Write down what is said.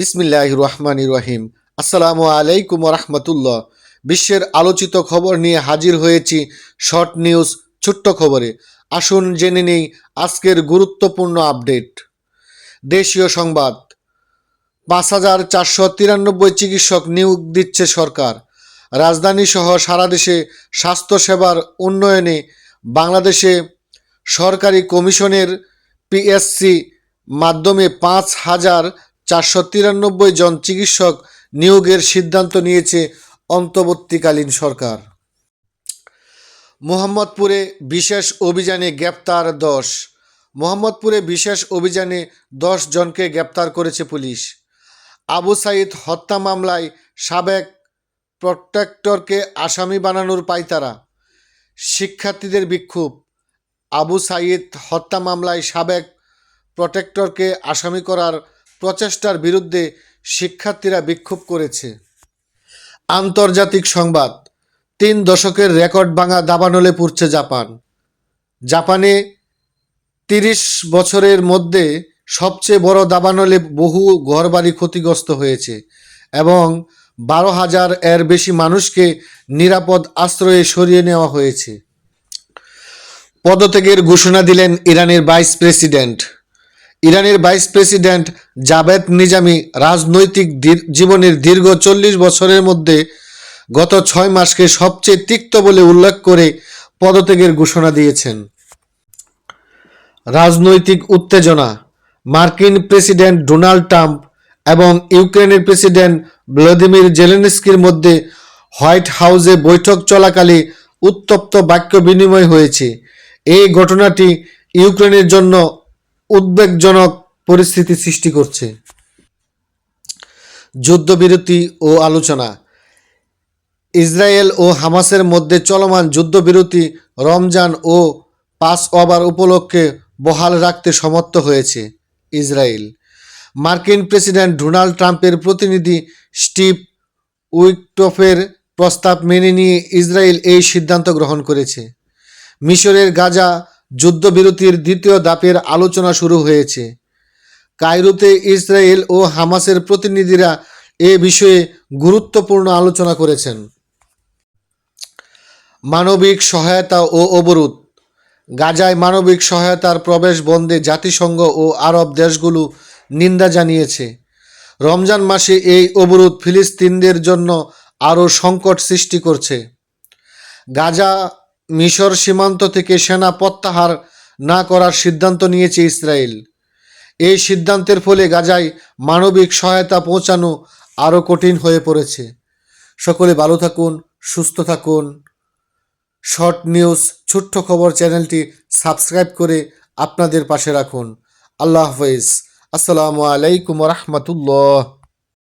বিসমিল্লাহ রহমান রহিম। আসসালামু আলাইকুম রহমতুল্লাহ। বিশ্বের আলোচিত খবর নিয়ে হাজির হয়েছি শর্ট নিউজ, ছোট্ট খবরে। আসুন জেনে নেই আজকের গুরুত্বপূর্ণ আপডেট। দেশীয় সংবাদ। পাঁচ হাজার চারশো তিরানব্বই চিকিৎসক নিয়োগ দিচ্ছে সরকার। রাজধানী সহ সারা দেশে স্বাস্থ্যসেবার উন্নয়নে বাংলাদেশে সরকারি কমিশনের পিএসসি মাধ্যমে পাঁচ হাজার চারশো তিরানব্বই জন চিকিৎসক নিয়োগের সিদ্ধান্ত নিয়েছে অন্তর্বর্তীকালীন সরকার। মোহাম্মদপুরে বিশেষ অভিযানে গ্রেপ্তার দশ। মোহাম্মদপুরে বিশেষ অভিযানে দশ জনকে গ্রেপ্তার করেছে পুলিশ। আবু সাইদ হত্যা মামলায় সাবেক প্রটেক্টরকে আসামি বানানোর পাইতারা। শিক্ষার্থীদের বিক্ষোভ। আবু সাইদ হত্যা মামলায় সাবেক প্রটেক্টরকে আসামি করার প্রচেষ্টার বিরুদ্ধে শিক্ষার্থীরা বিক্ষোভ করেছে। আন্তর্জাতিক সংবাদ, তিন দশকের রেকর্ড ভাঙা দাবানলে পুড়ছে জাপান। জাপানে তিরিশ বছরের মধ্যে সবচেয়ে বড় দাবানলে বহু ঘরবাড়ি ক্ষতিগ্রস্ত হয়েছে এবং বারো হাজার এর বেশি মানুষকে নিরাপদ আশ্রয়ে সরিয়ে নেওয়া হয়েছে। পদত্যাগের ঘোষণা দিলেন ইরানের ভাইস প্রেসিডেন্ট। ইরানের ভাইস প্রেসিডেন্ট জাভেদ নিজামি রাজনৈতিক জীবনের দীর্ঘ চল্লিশ বছরের মধ্যে গত ছয় মাসকে সবচেয়ে তিক্ত বলে উল্লেখ করে পদত্যাগের ঘোষণা দিয়েছেন। রাজনৈতিক উত্তেজনা, মার্কিন প্রেসিডেন্ট ডোনাল্ড ট্রাম্প এবং ইউক্রেনের প্রেসিডেন্ট ভ্লাদিমির জেলেনস্কির মধ্যে হোয়াইট হাউসে বৈঠক চলাকালে উত্তপ্ত বাক্য বিনিময় হয়েছে। এই ঘটনাটি ইউক্রেনের জন্য উদ্বেগজনক পরিস্থিতি সৃষ্টি করছে। যুদ্ধবিরতি ও আলোচনা। ইসরায়েল ও হামাসের মধ্যে চলমান যুদ্ধবিরতি রমজান ও পাস ওভার উপলক্ষে বহাল রাখতে সমর্থ হয়েছে ইসরায়েল। মার্কিন প্রেসিডেন্ট ডোনাল্ড ট্রাম্পের প্রতিনিধি স্টিভ উইকটফের প্রস্তাব মেনে নিয়ে ইসরায়েল এই সিদ্ধান্ত গ্রহণ করেছে। মিশরের গাজা যুদ্ধবিরতির দ্বিতীয় ধাপের আলোচনা শুরু হয়েছে। কায়রোতে ইসরায়েল ও হামাসের প্রতিনিধিরা এ বিষয়ে গুরুত্বপূর্ণ আলোচনা করেছেন। মানবিক সহায়তা ও অবরোধ। গাজায় মানবিক সহায়তার প্রবেশ বন্ধে জাতিসংঘ ও আরব দেশগুলো নিন্দা জানিয়েছে। রমজান মাসে এই অবরোধ ফিলিস্তিনদের জন্য আরও সংকট সৃষ্টি করছে। গাজা মিশর সীমান্ত থেকে সেনা প্রত্যাহার না করার সিদ্ধান্ত নিয়েছে ইসরায়েল। এই সিদ্ধান্তের ফলে গাজায় মানবিক সহায়তা পৌঁছানো আরও কঠিন হয়ে পড়েছে। সকলে ভালো থাকুন, সুস্থ থাকুন। শর্ট নিউজ, ছোট্ট খবর চ্যানেলটি সাবস্ক্রাইব করে আপনাদের পাশে রাখুন। আল্লাহ হাফেজ। আসসালামু আলাইকুম রহমতুল্লাহ।